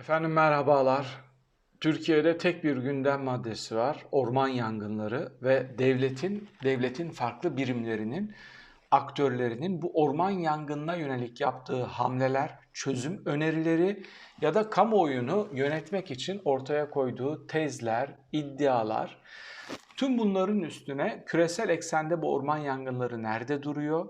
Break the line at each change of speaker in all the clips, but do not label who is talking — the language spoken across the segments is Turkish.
Efendim merhabalar. Türkiye'de tek bir gündem maddesi var. Orman yangınları ve devletin devletin farklı birimlerinin aktörlerinin bu orman yangınına yönelik yaptığı hamleler, çözüm önerileri ya da kamuoyunu yönetmek için ortaya koyduğu tezler, iddialar. Tüm bunların üstüne küresel eksende bu orman yangınları nerede duruyor?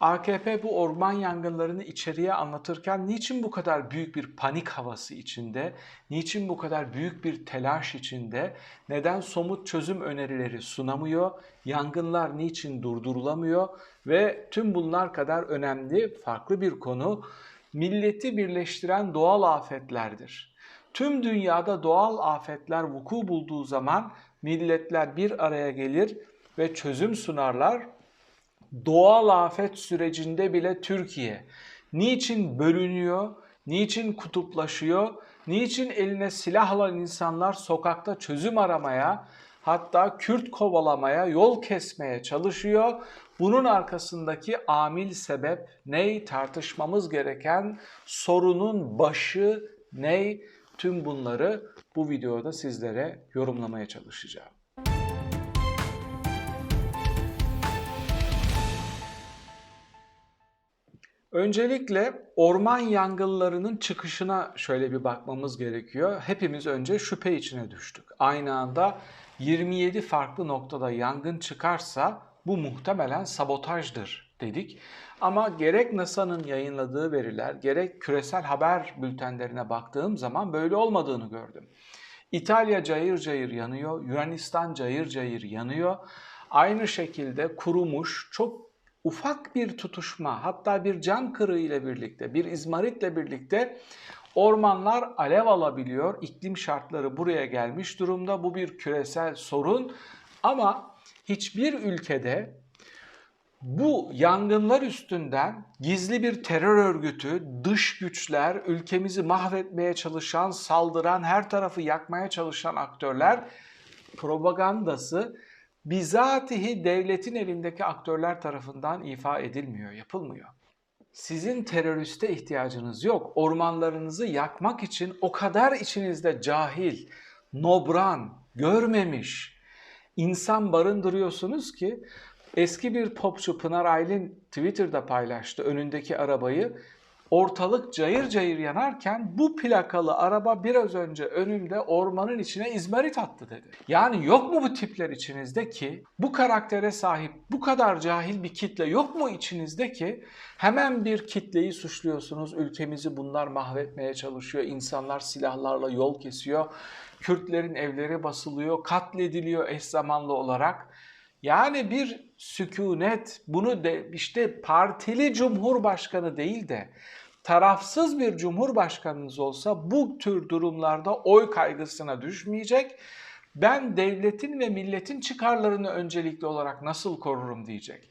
AKP bu orman yangınlarını içeriye anlatırken niçin bu kadar büyük bir panik havası içinde, niçin bu kadar büyük bir telaş içinde, neden somut çözüm önerileri sunamıyor, yangınlar niçin durdurulamıyor ve tüm bunlar kadar önemli farklı bir konu milleti birleştiren doğal afetlerdir. Tüm dünyada doğal afetler vuku bulduğu zaman milletler bir araya gelir ve çözüm sunarlar doğal afet sürecinde bile Türkiye niçin bölünüyor, niçin kutuplaşıyor, niçin eline silah alan insanlar sokakta çözüm aramaya, hatta Kürt kovalamaya, yol kesmeye çalışıyor. Bunun arkasındaki amil sebep ney? Tartışmamız gereken sorunun başı ney? Tüm bunları bu videoda sizlere yorumlamaya çalışacağım. Öncelikle orman yangınlarının çıkışına şöyle bir bakmamız gerekiyor. Hepimiz önce şüphe içine düştük. Aynı anda 27 farklı noktada yangın çıkarsa bu muhtemelen sabotajdır dedik. Ama gerek NASA'nın yayınladığı veriler, gerek küresel haber bültenlerine baktığım zaman böyle olmadığını gördüm. İtalya cayır cayır yanıyor, Yunanistan cayır cayır yanıyor. Aynı şekilde kurumuş, çok ufak bir tutuşma hatta bir cam kırığı ile birlikte bir izmaritle birlikte ormanlar alev alabiliyor. İklim şartları buraya gelmiş durumda. Bu bir küresel sorun ama hiçbir ülkede bu yangınlar üstünden gizli bir terör örgütü, dış güçler, ülkemizi mahvetmeye çalışan, saldıran, her tarafı yakmaya çalışan aktörler propagandası bizatihi devletin elindeki aktörler tarafından ifa edilmiyor, yapılmıyor. Sizin teröriste ihtiyacınız yok. Ormanlarınızı yakmak için o kadar içinizde cahil, nobran, görmemiş insan barındırıyorsunuz ki eski bir popçu Pınar Aylin Twitter'da paylaştı önündeki arabayı ortalık cayır cayır yanarken bu plakalı araba biraz önce önümde ormanın içine izmarit attı dedi. Yani yok mu bu tipler içinizde ki bu karaktere sahip bu kadar cahil bir kitle yok mu içinizde ki hemen bir kitleyi suçluyorsunuz. Ülkemizi bunlar mahvetmeye çalışıyor. İnsanlar silahlarla yol kesiyor. Kürtlerin evleri basılıyor, katlediliyor eş zamanlı olarak. Yani bir sükunet bunu de işte partili cumhurbaşkanı değil de tarafsız bir cumhurbaşkanınız olsa bu tür durumlarda oy kaygısına düşmeyecek. Ben devletin ve milletin çıkarlarını öncelikli olarak nasıl korurum diyecek.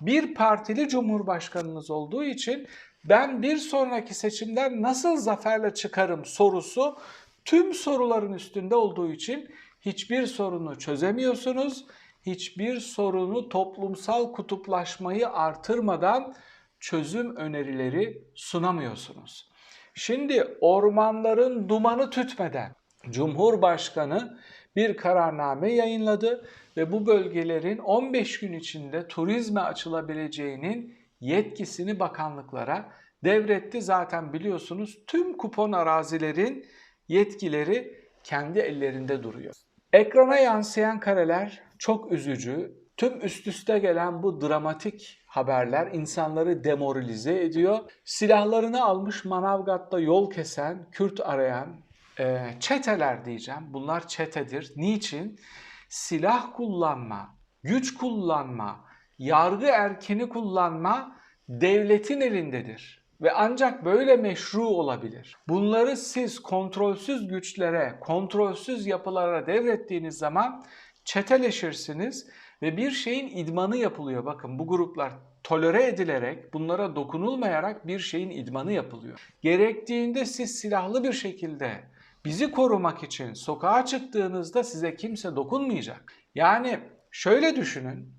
Bir partili cumhurbaşkanınız olduğu için ben bir sonraki seçimden nasıl zaferle çıkarım sorusu tüm soruların üstünde olduğu için hiçbir sorunu çözemiyorsunuz hiçbir sorunu toplumsal kutuplaşmayı artırmadan çözüm önerileri sunamıyorsunuz. Şimdi ormanların dumanı tütmeden Cumhurbaşkanı bir kararname yayınladı ve bu bölgelerin 15 gün içinde turizme açılabileceğinin yetkisini bakanlıklara devretti. Zaten biliyorsunuz tüm kupon arazilerin yetkileri kendi ellerinde duruyor. Ekrana yansıyan kareler çok üzücü. Tüm üst üste gelen bu dramatik haberler insanları demoralize ediyor. Silahlarını almış Manavgat'ta yol kesen, Kürt arayan e, çeteler diyeceğim. Bunlar çetedir. Niçin? Silah kullanma, güç kullanma, yargı erkeni kullanma devletin elindedir ve ancak böyle meşru olabilir. Bunları siz kontrolsüz güçlere, kontrolsüz yapılara devrettiğiniz zaman çeteleşirsiniz ve bir şeyin idmanı yapılıyor. Bakın bu gruplar tolere edilerek, bunlara dokunulmayarak bir şeyin idmanı yapılıyor. Gerektiğinde siz silahlı bir şekilde bizi korumak için sokağa çıktığınızda size kimse dokunmayacak. Yani şöyle düşünün.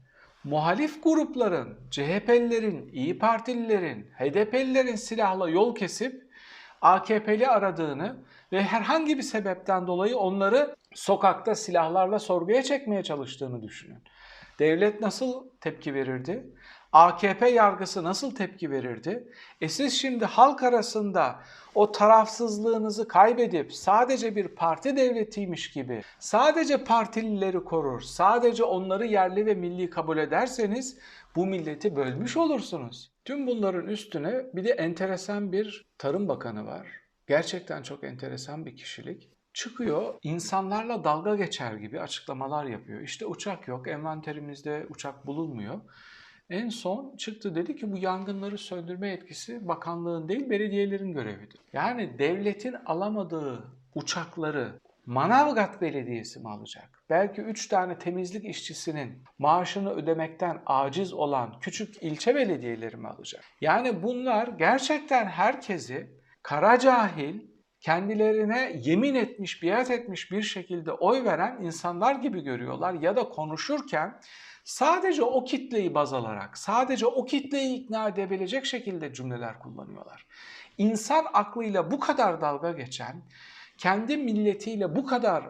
Muhalif grupların, CHP'lilerin, İyi Partililerin, HDP'lilerin silahla yol kesip AKP'li aradığını ve herhangi bir sebepten dolayı onları sokakta silahlarla sorguya çekmeye çalıştığını düşünün. Devlet nasıl tepki verirdi? AKP yargısı nasıl tepki verirdi? E siz şimdi halk arasında o tarafsızlığınızı kaybedip sadece bir parti devletiymiş gibi, sadece partilileri korur, sadece onları yerli ve milli kabul ederseniz bu milleti bölmüş olursunuz. Tüm bunların üstüne bir de enteresan bir Tarım Bakanı var. Gerçekten çok enteresan bir kişilik. Çıkıyor insanlarla dalga geçer gibi açıklamalar yapıyor. İşte uçak yok, envanterimizde uçak bulunmuyor. En son çıktı dedi ki bu yangınları söndürme etkisi bakanlığın değil belediyelerin görevidir. Yani devletin alamadığı uçakları Manavgat Belediyesi mi alacak? Belki 3 tane temizlik işçisinin maaşını ödemekten aciz olan küçük ilçe belediyeleri mi alacak? Yani bunlar gerçekten herkesi kara cahil, kendilerine yemin etmiş, biat etmiş bir şekilde oy veren insanlar gibi görüyorlar ya da konuşurken sadece o kitleyi baz alarak, sadece o kitleyi ikna edebilecek şekilde cümleler kullanıyorlar. İnsan aklıyla bu kadar dalga geçen, kendi milletiyle bu kadar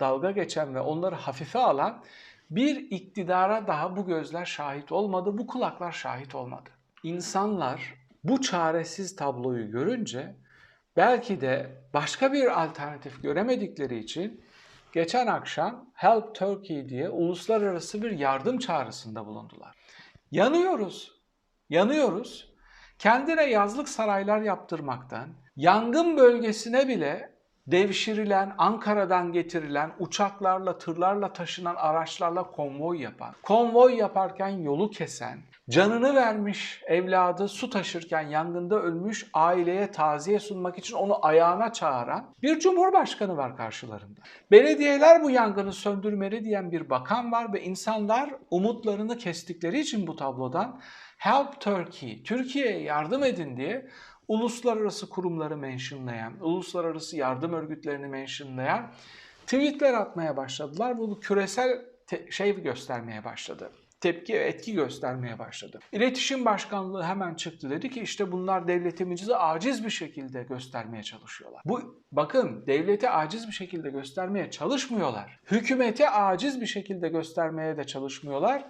dalga geçen ve onları hafife alan bir iktidara daha bu gözler şahit olmadı, bu kulaklar şahit olmadı. İnsanlar bu çaresiz tabloyu görünce belki de başka bir alternatif göremedikleri için geçen akşam Help Turkey diye uluslararası bir yardım çağrısında bulundular. Yanıyoruz, yanıyoruz. Kendine yazlık saraylar yaptırmaktan, yangın bölgesine bile devşirilen, Ankara'dan getirilen uçaklarla, tırlarla taşınan araçlarla konvoy yapan, konvoy yaparken yolu kesen, canını vermiş evladı su taşırken yangında ölmüş aileye taziye sunmak için onu ayağına çağıran bir cumhurbaşkanı var karşılarında. Belediyeler bu yangını söndürmeli diyen bir bakan var ve insanlar umutlarını kestikleri için bu tablodan Help Turkey, Türkiye'ye yardım edin diye uluslararası kurumları mentionlayan, uluslararası yardım örgütlerini mentionlayan tweetler atmaya başladılar. Bu küresel şey göstermeye başladı tepki ve etki göstermeye başladı. İletişim Başkanlığı hemen çıktı dedi ki işte bunlar devletimizi aciz bir şekilde göstermeye çalışıyorlar. Bu bakın devleti aciz bir şekilde göstermeye çalışmıyorlar. Hükümeti aciz bir şekilde göstermeye de çalışmıyorlar.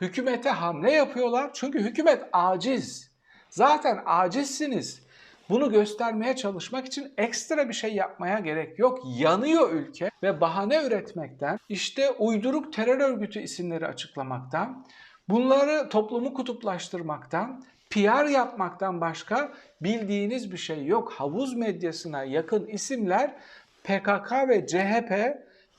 Hükümete hamle yapıyorlar çünkü hükümet aciz. Zaten acizsiniz. Bunu göstermeye çalışmak için ekstra bir şey yapmaya gerek yok. Yanıyor ülke ve bahane üretmekten, işte uyduruk terör örgütü isimleri açıklamaktan, bunları toplumu kutuplaştırmaktan, PR yapmaktan başka bildiğiniz bir şey yok. Havuz medyasına yakın isimler PKK ve CHP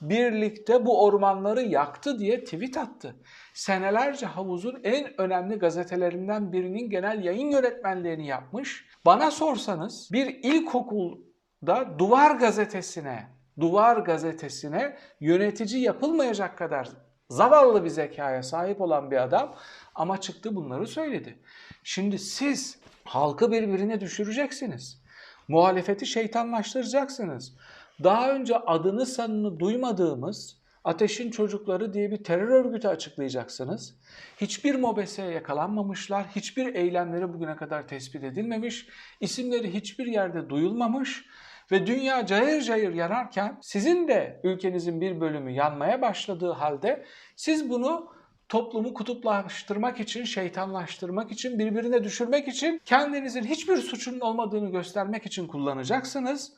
birlikte bu ormanları yaktı diye tweet attı. Senelerce havuzun en önemli gazetelerinden birinin genel yayın yönetmenliğini yapmış. Bana sorsanız bir ilkokulda Duvar gazetesine, Duvar gazetesine yönetici yapılmayacak kadar zavallı bir zekaya sahip olan bir adam ama çıktı bunları söyledi. Şimdi siz halkı birbirine düşüreceksiniz. Muhalefeti şeytanlaştıracaksınız. Daha önce adını sanını duymadığımız Ateşin Çocukları diye bir terör örgütü açıklayacaksınız. Hiçbir mobeseye yakalanmamışlar, hiçbir eylemleri bugüne kadar tespit edilmemiş, isimleri hiçbir yerde duyulmamış ve dünya cayır cayır yanarken sizin de ülkenizin bir bölümü yanmaya başladığı halde siz bunu toplumu kutuplaştırmak için, şeytanlaştırmak için, birbirine düşürmek için, kendinizin hiçbir suçunun olmadığını göstermek için kullanacaksınız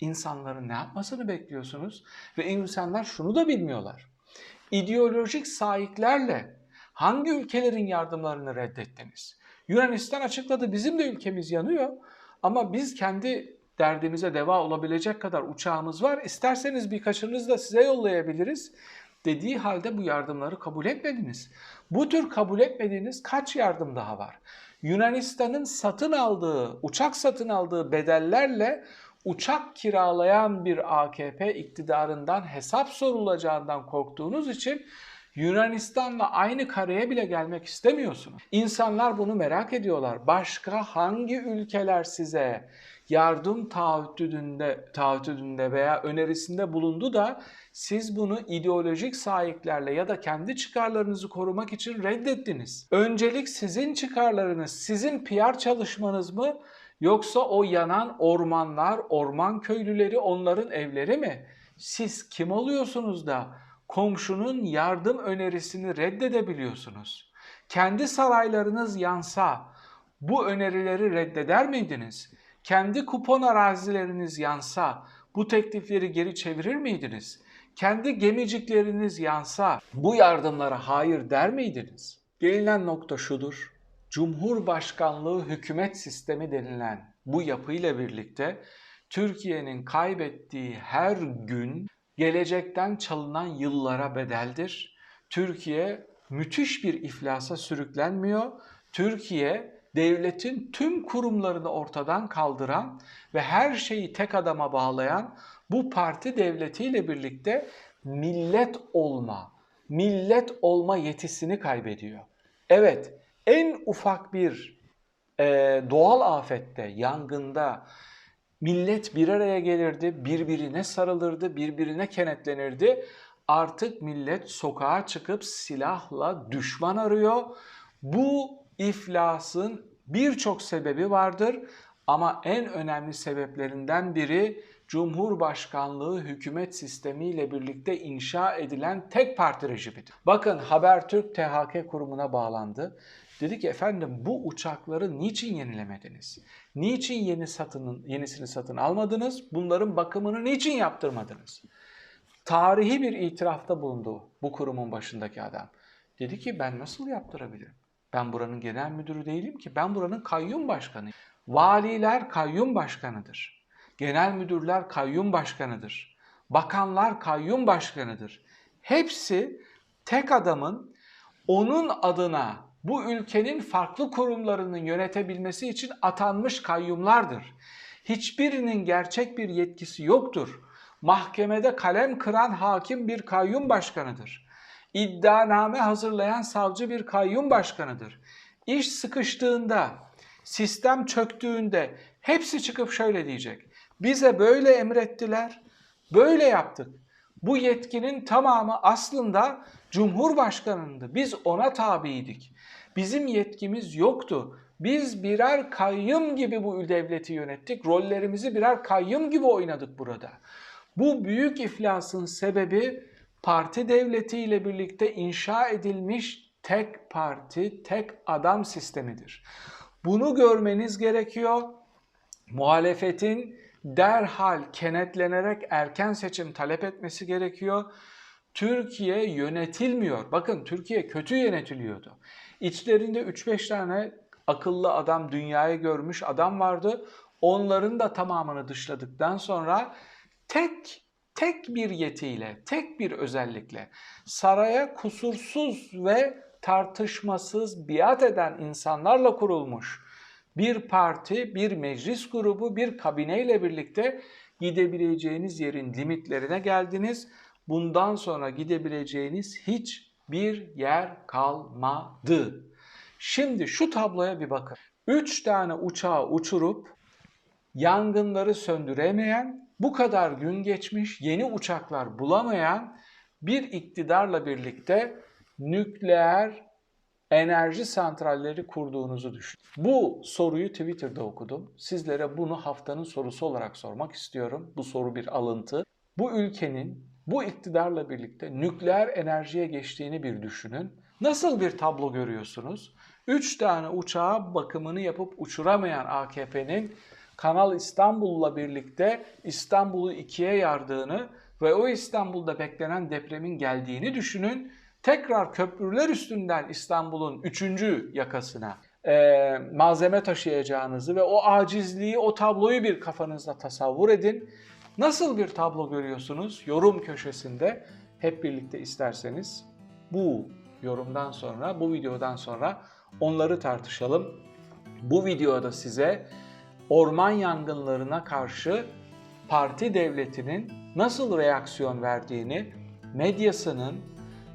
insanların ne yapmasını bekliyorsunuz? Ve insanlar şunu da bilmiyorlar. İdeolojik sahiplerle hangi ülkelerin yardımlarını reddettiniz? Yunanistan açıkladı bizim de ülkemiz yanıyor ama biz kendi derdimize deva olabilecek kadar uçağımız var. İsterseniz birkaçınızı da size yollayabiliriz dediği halde bu yardımları kabul etmediniz. Bu tür kabul etmediğiniz kaç yardım daha var? Yunanistan'ın satın aldığı, uçak satın aldığı bedellerle uçak kiralayan bir AKP iktidarından hesap sorulacağından korktuğunuz için Yunanistan'la aynı kareye bile gelmek istemiyorsunuz. İnsanlar bunu merak ediyorlar. Başka hangi ülkeler size yardım taahhüdünde, taahhüdünde veya önerisinde bulundu da siz bunu ideolojik sahiplerle ya da kendi çıkarlarınızı korumak için reddettiniz. Öncelik sizin çıkarlarınız, sizin PR çalışmanız mı Yoksa o yanan ormanlar, orman köylüleri onların evleri mi? Siz kim oluyorsunuz da komşunun yardım önerisini reddedebiliyorsunuz? Kendi saraylarınız yansa bu önerileri reddeder miydiniz? Kendi kupon arazileriniz yansa bu teklifleri geri çevirir miydiniz? Kendi gemicikleriniz yansa bu yardımlara hayır der miydiniz? Gelinen nokta şudur. Cumhurbaşkanlığı hükümet sistemi denilen bu yapıyla birlikte Türkiye'nin kaybettiği her gün gelecekten çalınan yıllara bedeldir. Türkiye müthiş bir iflasa sürüklenmiyor. Türkiye devletin tüm kurumlarını ortadan kaldıran ve her şeyi tek adama bağlayan bu parti devletiyle birlikte millet olma, millet olma yetisini kaybediyor. Evet, en ufak bir e, doğal afette, yangında millet bir araya gelirdi, birbirine sarılırdı, birbirine kenetlenirdi. Artık millet sokağa çıkıp silahla düşman arıyor. Bu iflasın birçok sebebi vardır ama en önemli sebeplerinden biri Cumhurbaşkanlığı hükümet sistemiyle birlikte inşa edilen tek parti rejimidir. Bakın Habertürk THK kurumuna bağlandı. Dedi ki efendim bu uçakları niçin yenilemediniz? Niçin yeni satının yenisini satın almadınız? Bunların bakımını niçin yaptırmadınız? Tarihi bir itirafta bulundu bu kurumun başındaki adam. Dedi ki ben nasıl yaptırabilirim? Ben buranın genel müdürü değilim ki. Ben buranın kayyum başkanıyım. Valiler kayyum başkanıdır. Genel müdürler kayyum başkanıdır. Bakanlar kayyum başkanıdır. Hepsi tek adamın onun adına bu ülkenin farklı kurumlarının yönetebilmesi için atanmış kayyumlardır. Hiçbirinin gerçek bir yetkisi yoktur. Mahkemede kalem kıran hakim bir kayyum başkanıdır. İddianame hazırlayan savcı bir kayyum başkanıdır. İş sıkıştığında, sistem çöktüğünde hepsi çıkıp şöyle diyecek. Bize böyle emrettiler, böyle yaptık. Bu yetkinin tamamı aslında Cumhurbaşkanı'ndı. Biz ona tabiydik. Bizim yetkimiz yoktu. Biz birer kayyum gibi bu devleti yönettik. Rollerimizi birer kayyum gibi oynadık burada. Bu büyük iflasın sebebi parti devletiyle birlikte inşa edilmiş tek parti, tek adam sistemidir. Bunu görmeniz gerekiyor. Muhalefetin derhal kenetlenerek erken seçim talep etmesi gerekiyor. Türkiye yönetilmiyor. Bakın Türkiye kötü yönetiliyordu. İçlerinde 3-5 tane akıllı adam, dünyayı görmüş adam vardı. Onların da tamamını dışladıktan sonra tek tek bir yetiyle, tek bir özellikle saraya kusursuz ve tartışmasız biat eden insanlarla kurulmuş bir parti, bir meclis grubu, bir kabineyle birlikte gidebileceğiniz yerin limitlerine geldiniz. Bundan sonra gidebileceğiniz hiçbir yer kalmadı. Şimdi şu tabloya bir bakın. 3 tane uçağı uçurup yangınları söndüremeyen, bu kadar gün geçmiş yeni uçaklar bulamayan bir iktidarla birlikte nükleer enerji santralleri kurduğunuzu düşün. Bu soruyu Twitter'da okudum. Sizlere bunu haftanın sorusu olarak sormak istiyorum. Bu soru bir alıntı. Bu ülkenin bu iktidarla birlikte nükleer enerjiye geçtiğini bir düşünün. Nasıl bir tablo görüyorsunuz? 3 tane uçağa bakımını yapıp uçuramayan AKP'nin Kanal İstanbul'la birlikte İstanbul'u ikiye yardığını ve o İstanbul'da beklenen depremin geldiğini düşünün. Tekrar köprüler üstünden İstanbul'un üçüncü yakasına e, malzeme taşıyacağınızı ve o acizliği, o tabloyu bir kafanızda tasavvur edin. Nasıl bir tablo görüyorsunuz? Yorum köşesinde hep birlikte isterseniz bu yorumdan sonra, bu videodan sonra onları tartışalım. Bu videoda size orman yangınlarına karşı parti devletinin nasıl reaksiyon verdiğini, medyasının,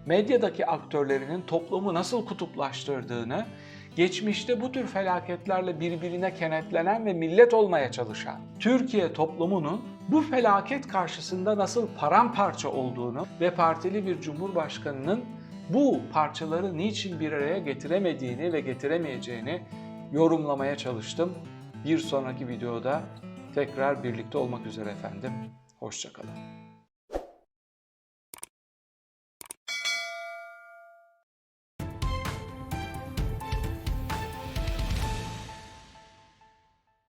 medyadaki aktörlerinin toplumu nasıl kutuplaştırdığını, geçmişte bu tür felaketlerle birbirine kenetlenen ve millet olmaya çalışan Türkiye toplumunun bu felaket karşısında nasıl paramparça olduğunu ve partili bir cumhurbaşkanının bu parçaları niçin bir araya getiremediğini ve getiremeyeceğini yorumlamaya çalıştım. Bir sonraki videoda tekrar birlikte olmak üzere efendim. Hoşçakalın.